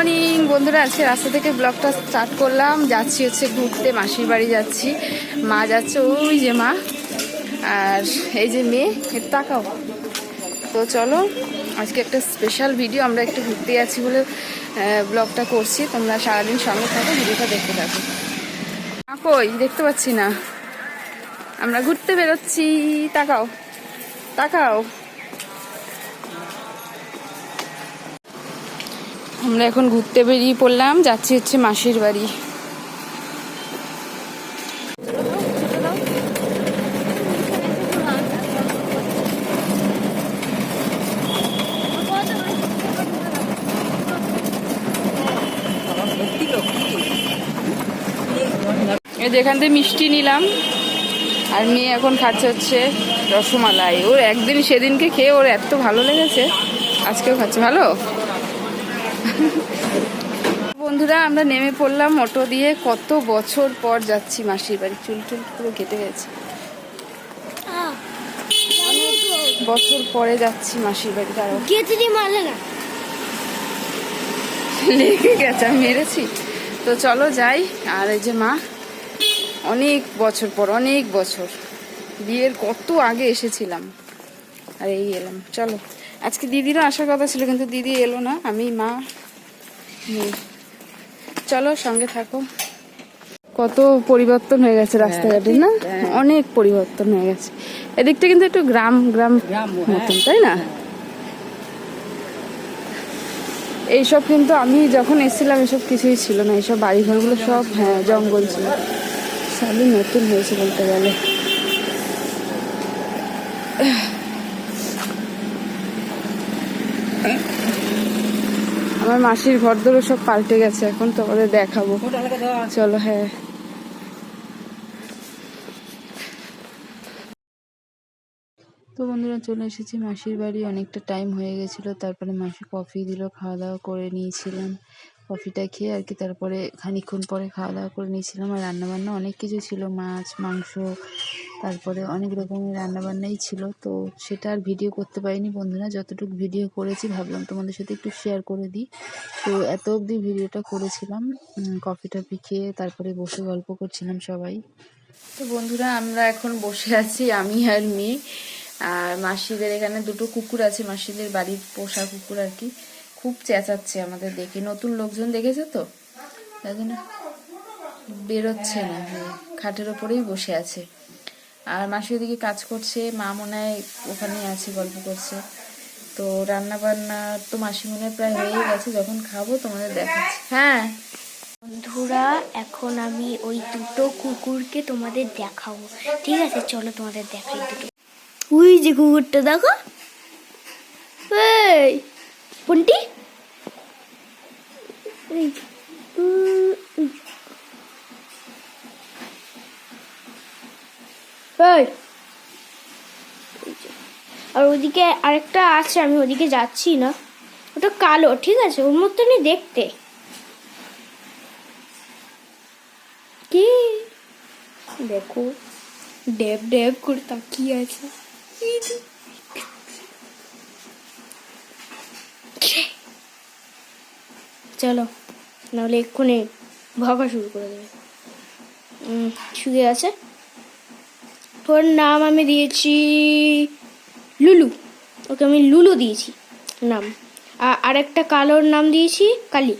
Morning বন্ধুরা, আজকে রাস্তা থেকে ব্লগটা স্টার্ট করলাম। যাচ্ছি হচ্ছে ঘুরতে, মাসির বাড়ি যাচ্ছি। মা যাচ্ছে, ওই যে মা। আর এই যে মেয়ে তাকাও। তো চলো, আজকে একটা স্পেশাল ভিডিও আমরা একটু ঘুরতে যাচ্ছি বলে ব্লগটা করছি। তোমরা সারাদিন সঙ্গে থাকো, ভিডিওটা দেখতে থাকো। কই? দেখতে পাচ্ছি না। আমরা ঘুরতে বেরোচ্ছি। তাকাও। তাকাও। আমরা এখন ঘুরতে বেরিয়ে পড়লাম, যাচ্ছি হচ্ছে মাসির বাড়ি। এই যে এখান থেকে মিষ্টি নিলাম, আর মেয়ে এখন খাচ্ছে হচ্ছে রসমালাই। ওর একদিন সেদিনকে খেয়ে ওর এত ভালো লেগেছে, আজকেও খাচ্ছে। ভালো? বন্ধুরা আমরা নেমে পড়লাম অটো দিয়ে। কত বছর পর যাচ্ছি মাসির বাড়ি। চুল টুল পুরো কেটে গেছে। বছর পরে যাচ্ছি মাসির বাড়ি। না। লেগে গেছে আমি মেরেছি। তো চলো যাই। আর এই যে মা অনেক বছর পর অনেক বছর। বিয়ের কত আগে এসেছিলাম। আর এই এলাম। চলো। আজকে দিদিরও আসার কথা ছিল কিন্তু দিদি এলো না। আমি মা। চলো সঙ্গে থাকো। কত পরিবর্তন হয়ে গেছে রাস্তাঘাটে না? অনেক পরিবর্তন হয়ে গেছে। এদিকটা কিন্তু একটু গ্রাম গ্রাম মতন তাই না? এইসব কিন্তু আমি যখন এসেছিলাম এসব কিছুই ছিল না। এইসব বাড়ি ঘরগুলো সব হ্যাঁ জঙ্গল ছিল। সবই নতুন হয়েছে বলতে গেলে। আমার মাসির ঘর দরও সব পাল্টে গেছে এখন তো তোমাদের দেখাবো। চলো হ্যাঁ। তো বন্ধুরা চলে এসেছি মাসির বাড়ি। অনেকটা টাইম হয়ে গেছিল তারপরে মাসি কফি দিল খাওয়া দাওয়া করে নিয়েছিলাম। কফিটা খেয়ে আর কি তারপরে খানিকক্ষণ পরে খাওয়া দাওয়া করে নিয়েছিলাম আর রান্নাবান্না অনেক কিছু ছিল, মাছ, মাংস, তারপরে অনেক রকমের রান্নাবান্নাই ছিল। তো সেটা আর ভিডিও করতে পারিনি বন্ধুরা, যতটুকু ভিডিও করেছি ভাবলাম তোমাদের সাথে একটু শেয়ার করে দিই। তো এত অবধি ভিডিওটা করেছিলাম কফি টফি খেয়ে তারপরে বসে গল্প করছিলাম সবাই। তো বন্ধুরা, আমরা এখন বসে আছি আমি আর মেয়ে। আর মাসিদের এখানে দুটো কুকুর আছে, মাসিদের বাড়ির পোষা কুকুর আর কি। খুব চেঁচাচ্ছে আমাদের দেখে। নতুন লোকজন দেখেছে তো? তাই জন্য বেরোচ্ছে না হ্যাঁ, খাটের ওপরেই বসে আছে। আর মাসি ওদিকে কাজ করছে মা মনে হয় ওখানেই আছে গল্প করছে। তো রান্না বান্না তো মাসি মনে প্রায় হয়েই গেছে যখন খাব তোমাদের দেখাচ্ছি। হ্যাঁ। বন্ধুরা এখন আমি ওই দুটো কুকুরকে তোমাদের দেখাবো। ঠিক আছে চলো তোমাদের দেখাই দুটো। ওই যে কুকুরটা দেখো। এই! কোনটি। আর ওদিকে আরেকটা আছে আমি ওদিকে যাচ্ছি না। ওটা কালো ঠিক আছে? ওর মতনই দেখতে। কি? দেখো ডেব ডেব করে তাকিয়ে আছে এই যে। চলো, নাহলে এক্ষুনি ভাবা শুরু করে দেবে। শুয়ে আছে। ওর নাম আমি দিয়েছি লুলু। ওকে আমি লুলু দিয়েছি, নাম। আর একটা কালোর নাম দিয়েছি কালি।